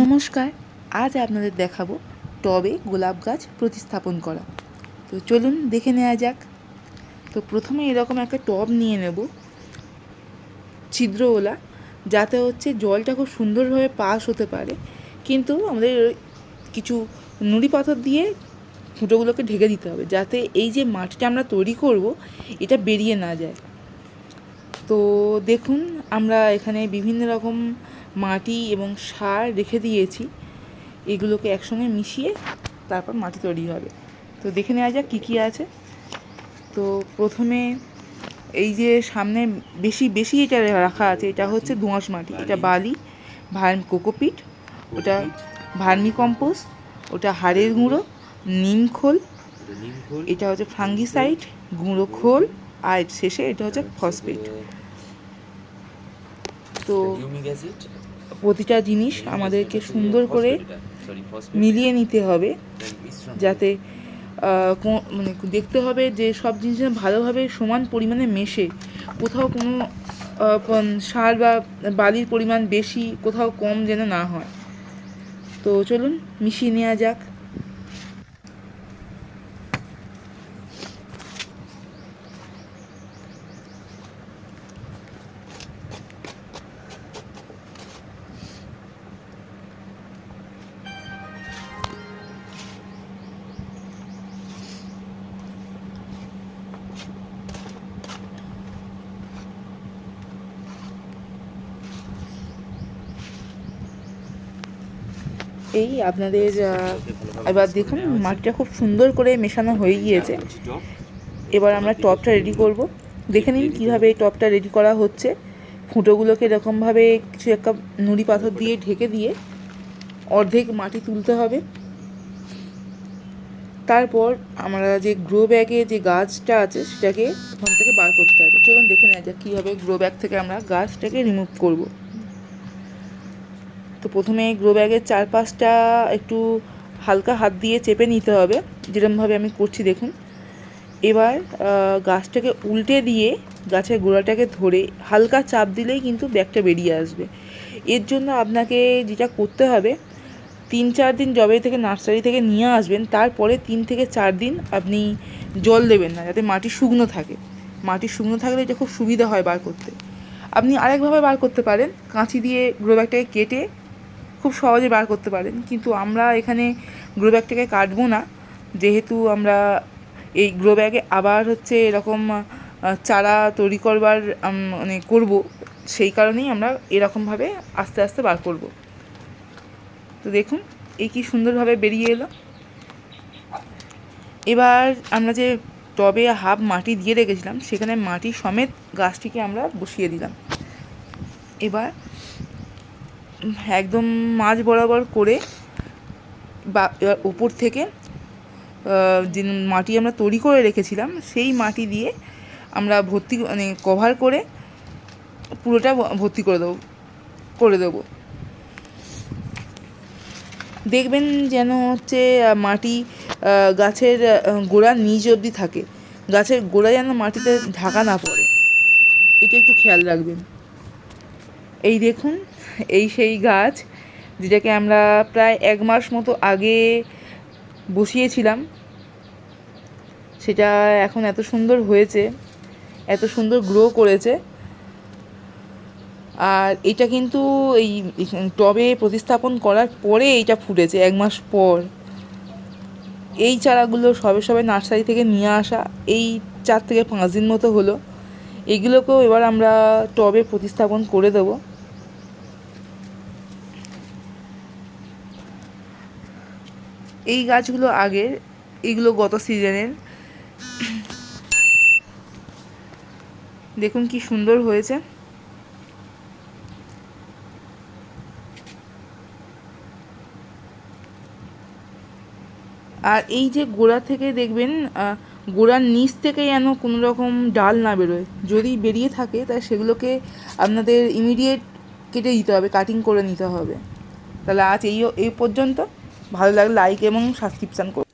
নমস্কার, আজ আপনাদের দেখাবো টবে গোলাপ গাছ প্রতিস্থাপন করা। তো চলুন দেখে নেওয়া যাক। তো প্রথমে এরকম একটা টব নিয়ে নেব, ছিদ্রওয়ালা, যাতে হচ্ছে জলটা খুব সুন্দরভাবে পাস হতে পারে। কিন্তু আমাদের কিছু নুড়ি পাথর দিয়ে ফুটোগুলোকে ঢেকে দিতে হবে, যাতে এই যে মাটিটা আমরা তৈরি করব, এটা বেরিয়ে না যায়। তো দেখুন, আমরা এখানে বিভিন্ন রকম মাটি এবং সার রেখে দিয়েছি। এগুলোকে একসঙ্গে মিশিয়ে তারপর মাটি তৈরি হবে। তো দেখে নেওয়া যাক কী কী আছে। তো প্রথমে এই যে সামনে বেশি বেশি এটা রাখা আছে এটা হচ্ছে দোঁয়াশ মাটি। এটা বালি। ভার কোকোপিট ওটা ভার্মি কম্পোস্ট ওটা হাড়ের গুঁড়ো নিম খোল এটা হচ্ছে ফাঙ্গিসাইড গুঁড়ো খোল আর শেষে এটা হচ্ছে ফসফেট। তো প্রতিটা জিনিস আমাদেরকে সুন্দর করে মিলিয়ে নিতে হবে যাতে মানে দেখতে হবে যে সব জিনিস যেন ভালোভাবে সমান পরিমাণে মেশে। কোথাও কোনো সার বা বালির পরিমাণ বেশি কোথাও কম যেন না হয়। তো চলুন মিশিয়ে নেওয়া যাক। এই আপনাদের এবার দেখুন, মাটিটা খুব সুন্দর করে মেশানো হয়ে গিয়েছে। এবার আমরা টপটা রেডি করব। দেখে নিন কীভাবে এই টপটা রেডি করা হচ্ছে। ফুটোগুলোকে এরকমভাবে কিছু একটা নুড়ি পাথর দিয়ে ঢেকে দিয়ে অর্ধেক মাটি তুলতে হবে। তারপর আমরা যে গ্রো ব্যাগে যে গাছটা আছে, সেটাকে ওখান থেকে বার করতে হবে। চলুন দেখে নেওয়া যাক কীভাবে গ্রো ব্যাগ থেকে আমরা গাছটাকে রিমুভ করব। তো প্রথমে গ্রো ব্যাগের চারপাশটা একটু হালকা হাত দিয়ে চেপে নিতে হবে যেরকমভাবে আমি করছি দেখুন। এবার গাছটাকে উল্টে দিয়ে গাছের গোড়াটাকে ধরে হালকা চাপ দিলেই কিন্তু ব্যাগটা বেরিয়ে আসবে। এর জন্য আপনাকে যেটা করতে হবে, তিন চার দিন জবে থেকে, নার্সারি থেকে নিয়ে আসবেন, তারপরে তিন থেকে চার দিন আপনি জল দেবেন না, যাতে মাটি শুকনো থাকে। মাটি শুকনো থাকলে এটা খুব সুবিধা হয় বার করতে। আপনি আরেকভাবে বার করতে পারেন, কাঁচি দিয়ে গ্রো ব্যাগটাকে কেটে খুব সহজে বার করতে পারেন। কিন্তু আমরা এখানে গ্রো ব্যাগটাকে কাটবো না। যেহেতু আমরা এই গ্রো ব্যাগে আবার হচ্ছে এরকম চারা তৈরি করবার মানে করব, সেই কারণেই আমরা এরকমভাবে আস্তে আস্তে বার করব। তো দেখুন, এই কি সুন্দরভাবে বেরিয়ে এলো। এবার আমরা যে টবে হাফ মাটি দিয়ে রেখেছিলাম, সেখানে মাটি সমেত গাছটিকে আমরা বসিয়ে দিলাম। এবার একদম মাঝ বরাবর করে বা উপর থেকে যে মাটি আমরা তৈরি করে রেখেছিলাম, সেই মাটি দিয়ে আমরা ভর্তি মানে কভার করে পুরোটা ভর্তি করে দেবো করে দেবো। দেখবেন যেন হচ্ছে মাটি গাছের গোড়ার নিচ অবধি থাকে। গাছের গোড়া যেন মাটিতে ঢাকা না পড়ে। এটা একটু খেয়াল রাখবেন। এই দেখুন, এই সেই গাছ যেটাকে আমরা প্রায় এক মাস মতো আগে বসিয়েছিলাম। সেটা এখন এত সুন্দর হয়েছে, এত সুন্দর গ্রো করেছে। আর এটা কিন্তু এই টবে প্রতিস্থাপন করার পরে এইটা ফুটেছে এক মাস পর। এই চারাগুলো সবে সবে নার্সারি থেকে নিয়ে আসা, এই চার থেকে পাঁচ দিন মতো হলো। এগুলোকেও এবার আমরা টবে প্রতিস্থাপন করে দেবো। এই গাছগুলো আগের, এগুলো গত সিজনের। দেখুন কি সুন্দর হয়েছে। আর এই যে গোড়া থেকে দেখবেন গোড়ার নিচ থেকে যেন কোনো রকম ডাল না বেরোয়। যদি বেরিয়ে থাকে তাহলে সেগুলোকে আপনাদের ইমিডিয়েট কেটে দিতে হবে কাটিং করে নিতে হবে। তাহলে আজ এই এই পর্যন্ত। ভালো লাগলে লাইক এবং সাবস্ক্রিপশান করুন